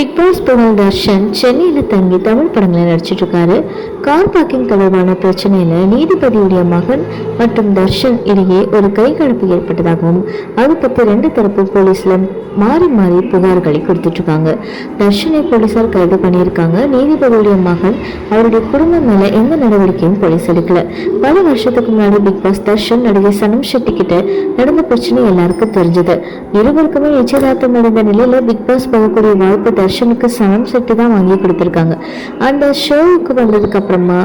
Bigg Boss புகழ் தர்ஷன் சென்னையில் தங்கி தமிழ் படங்களில் நடிச்சிட்டு இருக்காரு கார் பார்க்கிங் தொடர்பான பிரச்சனையில நீதிபதியுடைய மகன் மற்றும் தர்ஷன் இடையே ஒரு கைகலப்பு ஏற்பட்டதாகவும் அது பற்றி ரெண்டு தரப்பு போலீஸ்ல மாறி மாறி புகார்களை கொடுத்துட்டு இருக்காங்க தர்ஷனை போலீசார் கைது பண்ணியிருக்காங்க. நீதிபதியுடைய மகன் அவருடைய குடும்பம் மேல எந்த நடவடிக்கையும் போலீஸ் எடுக்கல. பல வருஷத்துக்கு முன்னாடி பிக் பாஸ் தர்ஷன் நடிகை சனம் ஷெட்டி கிட்ட நடந்த பிரச்சனை எல்லாருக்கும் தெரிஞ்சது. இருவருக்குமே நிச்சயதார்த்தம் நடந்த நிலையில் பிக் பாஸ் போகக்கூடிய வாய்ப்பு தர்ஷனுக்கு சனம் செட்டி தான் வாங்கி கொடுத்துருக்காங்க. அந்த ஷோவுக்கு வந்ததுக்கு அப்புறமா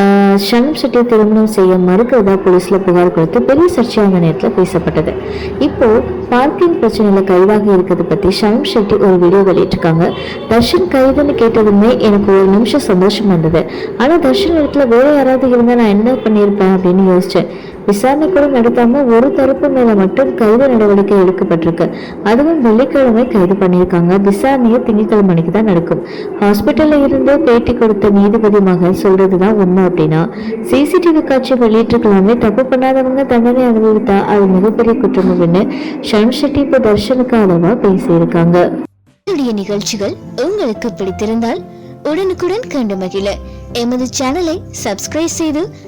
ஆஹ், சனம் ஷெட்டியை திருமணம் செய்ய மறுக்கிறதா போலீஸில் புகார் கொடுத்து பெரிய சர்ச்சையான நேரத்தில் பேசப்பட்டது. இப்போ பார்க்கிங் பிரச்சனையில் கைதாக இருக்கிறது பற்றி சனம் ஷெட்டி ஒரு வீடியோ வெளியிட்டிருக்காங்க. தர்ஷன் கைதுன்னு கேட்டதுமே எனக்கு ஒரு நிமிஷம் சந்தோஷம் வந்தது ஆனால் தர்ஷன் இடத்துல வேறு யாராவது இருந்தால் நான் என்ன பண்ணியிருப்பேன் அப்படின்னு யோசித்தேன் விசாரணை கூட நடத்தாம ஒரு தரப்பு மேல மட்டும் கைது நடவடிக்கை எடுக்கப்பட்டிருக்கு. அதுவும் வெள்ளிக்கிழமை கைது பண்ணியிருக்காங்க. விசாரணையை திங்கட்கிழமை மணிக்கு தான் நடக்கும். ஹாஸ்பிட்டல்ல இருந்து பேட்டி கொடுத்த நீதிபதி மகன் சொல்றதுதான் உண்மை அப்படின்னா சிசிடிவி காட்சி வெளியிட்டிருக்கலாமே. தப்பு பண்ணாதவங்க தண்டனை அனுபவித்தா அது மிகப்பெரிய குற்றம் அப்படின்னு ஷன் ஷெட்டி இப்போ தர்ஷனுக்கு அளவா பேசியிருக்காங்க. என்னுடைய நிகழ்ச்சிகள் உங்களுக்கு பிடித்திருந்தால் உடனுக்குடன் கண்டு மகிழ. எமது சேனலை சப்ஸ்கிரைப் செய்து